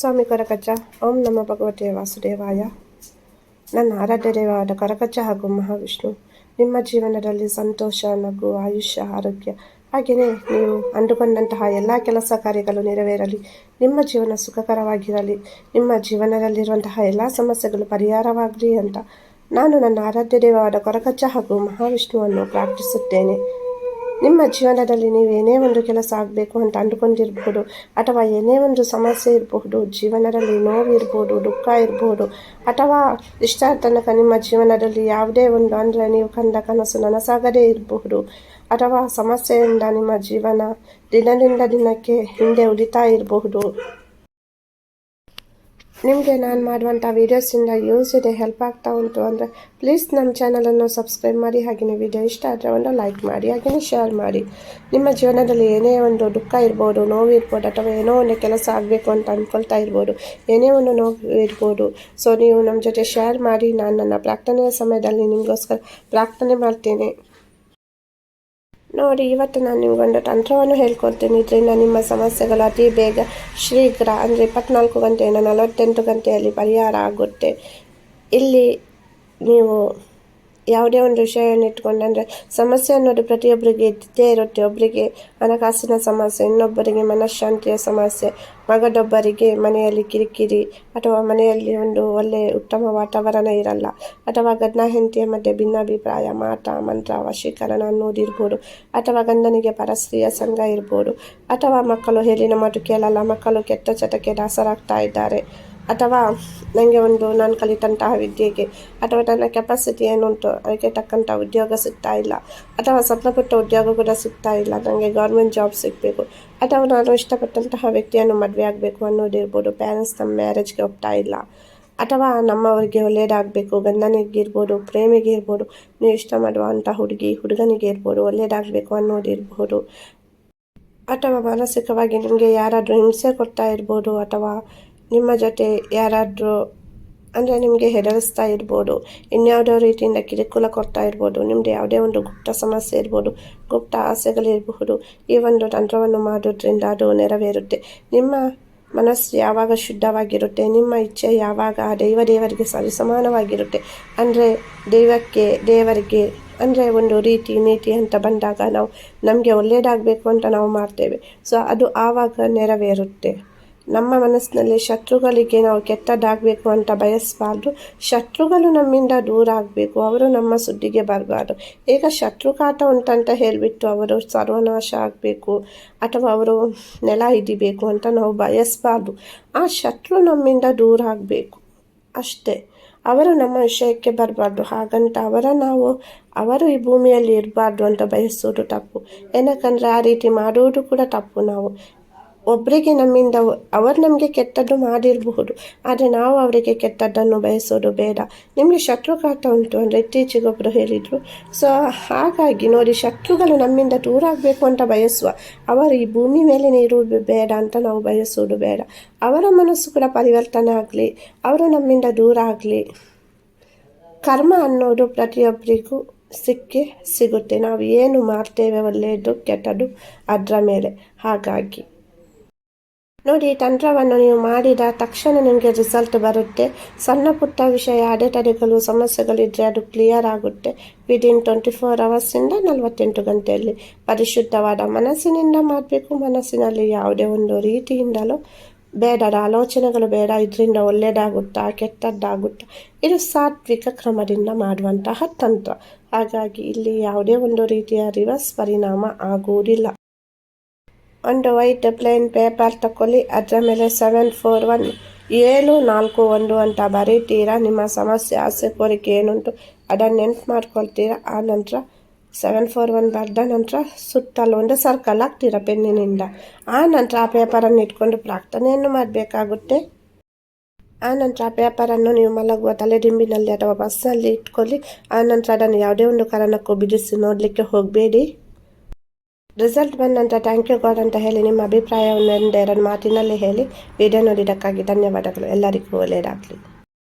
ಸ್ವಾಮಿ ಕರಕಚ್ಚ. ಓಂ ನಮ ಭಗವತೆ ವಾಸುದೇವಾಯ. ನನ್ನ ಆರಾಧ್ಯ ದೇವವಾದ ಕರಕಚ್ಚ ಹಾಗೂ ಮಹಾವಿಷ್ಣು, ನಿಮ್ಮ ಜೀವನದಲ್ಲಿ ಸಂತೋಷ, ನಗು, ಆಯುಷ್ಯ, ಆರೋಗ್ಯ, ಹಾಗೆಯೇ ನೀವು ಅಂದುಕೊಂಡಂತಹ ಎಲ್ಲ ಕೆಲಸ ಕಾರ್ಯಗಳು ನೆರವೇರಲಿ. ನಿಮ್ಮ ಜೀವನ ಸುಖಕರವಾಗಿರಲಿ. ನಿಮ್ಮ ಜೀವನದಲ್ಲಿರುವಂತಹ ಎಲ್ಲ ಸಮಸ್ಯೆಗಳು ಪರಿಹಾರವಾಗಲಿ ಅಂತ ನಾನು ನನ್ನ ಆರಾಧ್ಯ ದೇವವಾದ ಕೊರಕಚ್ಚ ಹಾಗೂ ಮಹಾವಿಷ್ಣುವನ್ನು ಪ್ರಾರ್ಥಿಸುತ್ತೇನೆ. ನಿಮ್ಮ ಜೀವನದಲ್ಲಿ ನೀವು ಏನೇ ಒಂದು ಕೆಲಸ ಆಗಬೇಕು ಅಂತ ಅಂದುಕೊಂಡಿರ್ಬೋದು, ಅಥವಾ ಏನೇ ಒಂದು ಸಮಸ್ಯೆ ಇರಬಹುದು, ಜೀವನದಲ್ಲಿ ನೋವು ಇರ್ಬೋದು, ದುಃಖ ಇರ್ಬೋದು, ಅಥವಾ ಇಷ್ಟ ತನಕ ನಿಮ್ಮ ಜೀವನದಲ್ಲಿ ಯಾವುದೇ ಒಂದು ಅಂದರೆ ನೀವು ಕಂಡ ಕನಸು ನನಸಾಗದೇ ಇರಬಹುದು, ಅಥವಾ ಸಮಸ್ಯೆಯಿಂದ ನಿಮ್ಮ ಜೀವನ ದಿನದಿಂದ ದಿನಕ್ಕೆ ಹಿಂದೆ ಉಳಿತಾ ಇರಬಹುದು ನಿಮಗೆ ನಾನು ಮಾಡುವಂಥ ವೀಡಿಯೋಸಿಂದ ಯೂಸ್ ಇದೆ ಹೆಲ್ಪ್ ಆಗ್ತಾ ಉಂಟು ಅಂದರೆ ಪ್ಲೀಸ್ ನಮ್ಮ ಚಾನಲನ್ನು ಸಬ್ಸ್ಕ್ರೈಬ್ ಮಾಡಿ ಹಾಗೆಯೇ ವಿಡಿಯೋ ಇಷ್ಟ ಆದರೆ ಒಂದು ಲೈಕ್ ಮಾಡಿ ಹಾಗೆಯೇ ಶೇರ್ ಮಾಡಿ. ನಿಮ್ಮ ಜೀವನದಲ್ಲಿ ಏನೇ ಒಂದು ದುಃಖ ಇರ್ಬೋದು, ನೋವು ಇರ್ಬೋದು, ಅಥವಾ ಏನೋ ಒಂದು ಕೆಲಸ ಆಗಬೇಕು ಅಂತ ಅಂದ್ಕೊಳ್ತಾ ಇರ್ಬೋದು, ಏನೇ ಒಂದು ನೋವು ಇರ್ಬೋದು ಸೊ ನೀವು ನಮ್ಮ ಜೊತೆ ಶೇರ್ ಮಾಡಿ, ನಾನು ನನ್ನ ಪ್ರಾರ್ಥನೆಯ ಸಮಯದಲ್ಲಿ ನಿಮಗೋಸ್ಕರ ಪ್ರಾರ್ಥನೆ ಮಾಡ್ತೇನೆ. ನೋಡಿ, ಇವತ್ತು ನಾನು ನಿಮಗೊಂದು ತಂತ್ರವನ್ನು ಹೇಳ್ಕೊಡ್ತೀನಿ. ಇದರಿಂದ ನಿಮ್ಮ ಸಮಸ್ಯೆಗಳು ಅತಿ ಬೇಗ ಶೀಘ್ರ, ಅಂದರೆ ಇಪ್ಪತ್ನಾಲ್ಕು ಗಂಟೆಯಿಂದ ನಲವತ್ತೆಂಟು ಗಂಟೆಯಲ್ಲಿ ಪರಿಹಾರ ಆಗುತ್ತೆ. ಇಲ್ಲಿ ನೀವು ಯಾವುದೇ ಒಂದು ವಿಷಯವನ್ನು ಇಟ್ಕೊಂಡು ಅಂದರೆ ಸಮಸ್ಯೆ ಅನ್ನೋದು ಪ್ರತಿಯೊಬ್ಬರಿಗೆ ಇದ್ದೇ ಇರುತ್ತೆ. ಒಬ್ಬರಿಗೆ ಹಣಕಾಸಿನ ಸಮಸ್ಯೆ, ಇನ್ನೊಬ್ಬರಿಗೆ ಮನಃಶಾಂತಿಯ ಸಮಸ್ಯೆ ಮಗದೊಬ್ಬರಿಗೆ ಮನೆಯಲ್ಲಿ ಕಿರಿಕಿರಿ ಅಥವಾ ಮನೆಯಲ್ಲಿ ಒಂದು ಒಳ್ಳೆಯ ಉತ್ತಮ ವಾತಾವರಣ ಇರಲ್ಲ. ಅಥವಾ ಗಂಡ ಹೆಂಡತಿಯ ಮಧ್ಯೆ ಭಿನ್ನಾಭಿಪ್ರಾಯ ಮಾಟ ಮಂತ್ರ ವಶೀಕರಣ ಅನ್ನೋದಿರ್ಬೋದು ಅಥವಾ ಗಂಡನಿಗೆ ಪರಸ್ತ್ರೀಯ ಸಂಘ ಇರ್ಬೋದು. ಅಥವಾ ಮಕ್ಕಳು ಹೇಳಿನ ಮಾತು ಕೇಳಲ್ಲ, ಮಕ್ಕಳು ಕೆಟ್ಟ ಚಟಕ್ಕೆ ದಾಸರಾಗ್ತಾ ಇದ್ದಾರೆ. ಅಥವಾ ನನಗೆ ಒಂದು ನಾನು ಕಲಿತಂತಹ ವಿದ್ಯೆಗೆ ಅಥವಾ ನನ್ನ ಕೆಪಾಸಿಟಿ ಏನುಂಟು, ಅದಕ್ಕೆ ತಕ್ಕಂಥ ಉದ್ಯೋಗ ಸಿಗ್ತಾ ಇಲ್ಲ, ಅಥವಾ ಸಣ್ಣ ಪುಟ್ಟ ಉದ್ಯೋಗ ಕೂಡ ಸಿಗ್ತಾ ಇಲ್ಲ ನನಗೆ ಗೌರ್ಮೆಂಟ್ ಜಾಬ್ ಸಿಗಬೇಕು, ಅಥವಾ ನಾನು ಇಷ್ಟಪಟ್ಟಂತಹ ವ್ಯಕ್ತಿಯನ್ನು ಮದುವೆ ಆಗಬೇಕು ಅನ್ನೋದಿರ್ಬೋದು ಪೇರೆಂಟ್ಸ್ ನಮ್ಮ ಮ್ಯಾರೇಜ್ಗೆ ಹೋಗ್ತಾ ಇಲ್ಲ, ಅಥವಾ ನಮ್ಮವರಿಗೆ ಒಳ್ಳೆಯದಾಗಬೇಕು ಗಂಡನಿಗಿರ್ಬೋದು ಪ್ರೇಮಿಗೆ ಇರ್ಬೋದು, ನೀವು ಇಷ್ಟ ಮಾಡುವಂಥ ಹುಡುಗಿ, ಹುಡುಗನಿಗೆ ಇರ್ಬೋದು ಒಳ್ಳೆಯದಾಗಬೇಕು ಅನ್ನೋದಿರ್ಬೋದು ಅಥವಾ ಮಾನಸಿಕವಾಗಿ ನಿಮಗೆ ಯಾರಾದರೂ ಹಿಂಸೆ ಕೊಡ್ತಾ ಇರ್ಬೋದು, ಅಥವಾ ನಿಮ್ಮ ಜೊತೆ ಯಾರಾದರೂ ಅಂದರೆ ನಿಮಗೆ ಹೆದರಿಸ್ತಾ ಇರ್ಬೋದು, ಇನ್ಯಾವುದೋ ರೀತಿಯಿಂದ ಕಿರುಕುಳ ಕೊಡ್ತಾ ಇರ್ಬೋದು ನಿಮ್ಮದು ಯಾವುದೇ ಒಂದು ಗುಪ್ತ ಸಮಸ್ಯೆ ಇರ್ಬೋದು, ಗುಪ್ತ ಆಸೆಗಳಿರಬಹುದು, ಈ ಒಂದು ತಂತ್ರವನ್ನು ಮಾಡೋದ್ರಿಂದ ಅದು ನೆರವೇರುತ್ತೆ. ನಿಮ್ಮ ಮನಸ್ಸು ಯಾವಾಗ ಶುದ್ಧವಾಗಿರುತ್ತೆ, ನಿಮ್ಮ ಇಚ್ಛೆ ಯಾವಾಗ ದೈವ ದೇವರಿಗೆ ಸರಿಸಮಾನವಾಗಿರುತ್ತೆ ಅಂದರೆ ದೈವಕ್ಕೆ, ದೇವರಿಗೆ, ಅಂದರೆ ಒಂದು ರೀತಿ ನೀತಿ ಅಂತ ಬಂದಾಗ ನಾವು ನಮಗೆ ಒಳ್ಳೆಯದಾಗಬೇಕು ಅಂತ ನಾವು ಮಾಡ್ತೇವೆ. ಸೊ ಅದು ಆವಾಗ ನೆರವೇರುತ್ತೆ. ನಮ್ಮ ಮನಸ್ಸಿನಲ್ಲಿ ಶತ್ರುಗಳಿಗೆ ನಾವು ಕೆಟ್ಟದ್ದಾಗಬೇಕು ಅಂತ ಬಯಸಬಾರ್ದು. ಶತ್ರುಗಳು ನಮ್ಮಿಂದ ದೂರ ಆಗಬೇಕು, ಅವರು ನಮ್ಮ ಸುದ್ದಿಗೆ ಬರಬಾರ್ದು. ಈಗ ಶತ್ರುಕಾಟ ಉಂಟಂತ ಹೇಳಿಬಿಟ್ಟು ಅವರು ಸರ್ವನಾಶ ಆಗಬೇಕು ಅಥವಾ ಅವರು ನೆಲ ಹಿಡಿಬೇಕು ಅಂತ ನಾವು ಬಯಸಬಾರ್ದು. ಆ ಶತ್ರು ನಮ್ಮಿಂದ ದೂರ ಆಗಬೇಕು ಅಷ್ಟೇ. ಅವರು ನಮ್ಮ ವಿಷಯಕ್ಕೆ ಬರಬಾರ್ದು, ಹಾಗಂತ ಅವರ ನಾವು, ಅವರು ಈ ಭೂಮಿಯಲ್ಲಿ ಇರಬಾರ್ದು ಅಂತ ಬಯಸೋದು ತಪ್ಪು. ಏನಕ್ಕಂದರೆ ಆ ರೀತಿ ಮಾಡುವುದು ಕೂಡ ತಪ್ಪು ನಾವು. ಒಬ್ಬರಿಗೆ ನಮ್ಮಿಂದ ಅವರು ನಮಗೆ ಕೆಟ್ಟದ್ದು ಮಾಡಿರಬಹುದು. ಆದರೆ ನಾವು ಅವರಿಗೆ ಕೆಟ್ಟದ್ದನ್ನು ಬಯಸೋದು ಬೇಡ. ನಿಮಗೆ ಶತ್ರುಘಾತ ಉಂಟು ಅಂದರೆ ಇತ್ತೀಚೆಗೊಬ್ಬರು ಹೇಳಿದರು. ಸೊ ಹಾಗಾಗಿ ನೋಡಿ ಶತ್ರುಗಳು ನಮ್ಮಿಂದ ದೂರ ಆಗಬೇಕು ಅಂತ ಬಯಸುವ. ಅವರು ಈ ಭೂಮಿ ಮೇಲೆ ನೀರು ಬೇಡ ಅಂತ ನಾವು ಬಯಸೋದು ಬೇಡ. ಅವರ ಮನಸ್ಸು ಕೂಡ ಪರಿವರ್ತನೆ ಆಗಲಿ. ಅವರು ನಮ್ಮಿಂದ ದೂರ ಆಗಲಿ. ಕರ್ಮ ಅನ್ನೋದು ಪ್ರತಿಯೊಬ್ಬರಿಗೂ ಸಿಕ್ಕಿ ಸಿಗುತ್ತೆ. ನಾವು ಏನು ಮಾಡ್ತೇವೆ ಒಳ್ಳೆಯದು ಕೆಟ್ಟದ್ದು ಅದರ ಮೇಲೆ. ಹಾಗಾಗಿ ನೋಡಿ, ತಂತ್ರವನ್ನು ನೀವು ಮಾಡಿದ ತಕ್ಷಣ ನಿಮಗೆ ರಿಸಲ್ಟ್ ಬರುತ್ತೆ. ಸಣ್ಣ ಪುಟ್ಟ ವಿಷಯ, ಅಡೆತಡೆಗಳು ಸಮಸ್ಯೆಗಳಿದ್ದರೆ ಅದು ಕ್ಲಿಯರ್ ಆಗುತ್ತೆ. ವಿದಿನ್ ಟ್ವೆಂಟಿ ಫೋರ್ ಅವರ್ಸಿಂದ ನಲವತ್ತೆಂಟು ಗಂಟೆಯಲ್ಲಿ. ಪರಿಶುದ್ಧವಾದ ಮನಸ್ಸಿನಿಂದ ಮಾಡಬೇಕು. ಮನಸ್ಸಿನಲ್ಲಿ ಯಾವುದೇ ಒಂದು ರೀತಿಯಿಂದಲೂ ಬೇಡದ ಆಲೋಚನೆಗಳು ಬೇಡ. ಇದರಿಂದ ಒಳ್ಳೆಯದಾಗುತ್ತಾ ಕೆಟ್ಟದ್ದಾಗುತ್ತಾ, ಇದು ಸಾತ್ವಿಕ ಕ್ರಮದಿಂದ ಮಾಡುವಂತಹ ತಂತ್ರ. ಹಾಗಾಗಿ ಇಲ್ಲಿ ಯಾವುದೇ ಒಂದು ರೀತಿಯ ರಿವರ್ಸ್ ಪರಿಣಾಮ ಆಗುವುದಿಲ್ಲ. ಒಂದು ವೈಟ್ ಪ್ಲೇನ್ ಪೇಪರ್ ತಕೊಳ್ಳಿ. ಅದರ ಮೇಲೆ ಸೆವೆನ್ ಫೋರ್ ಒನ್ ಏಳು ನಾಲ್ಕು ಒಂದು ಅಂತ ಬರೀತೀರಾ? ನಿಮ್ಮ ಸಮಸ್ಯೆ ಆಸೆ ಕೋರಿಕೆ ಏನುಂಟು ಅದನ್ನು ನೆನ್ಪು ಮಾಡ್ಕೊಳ್ತೀರಾ? ಆ ನಂತರ ಸೆವೆನ್ ಫೋರ್ ಒನ್ ಬರೆದ ನಂತರ ಸುತ್ತಲೂ ಒಂದು ಸರ್ಕಲ್ ಹಾಕ್ತೀರಾ ಪೆನ್ನಿನಿಂದ? ಆ ನಂತರ ಆ ಪೇಪರನ್ನು ಇಟ್ಕೊಂಡು ಪ್ರಾರ್ಥನೆಯನ್ನು ಮಾಡಬೇಕಾಗುತ್ತೆ. ಆ ನಂತರ ಆ ಪೇಪರನ್ನು ನೀವು ಮಲಗುವ ತಲೆದಿಂಬಿನಲ್ಲಿ ಅಥವಾ ಬಸ್ಸಲ್ಲಿ ಇಟ್ಕೊಳ್ಳಿ. ಆ ನಂತರ ಅದನ್ನು ಯಾವುದೇ ಒಂದು ಕಾರಣಕ್ಕೂ ಬಿಡಿಸಿ ನೋಡಲಿಕ್ಕೆ ಹೋಗಬೇಡಿ. ರಿಸಲ್ಟ್ ಬಂದ ನಂತರ ಥ್ಯಾಂಕ್ ಯು ಗಾಡ್ ಅಂತ ಹೇಳಿ ನಿಮ್ಮ ಅಭಿಪ್ರಾಯವನ್ನು ಎರಡು ಮಾತಿನಲ್ಲಿ ಹೇಳಿ. ವಿಡಿಯೋ ನೋಡಿದ್ದಕ್ಕಾಗಿ ಧನ್ಯವಾದಗಳು. ಎಲ್ಲರಿಗೂ ಒಳ್ಳೆಯದಾಗಲಿ.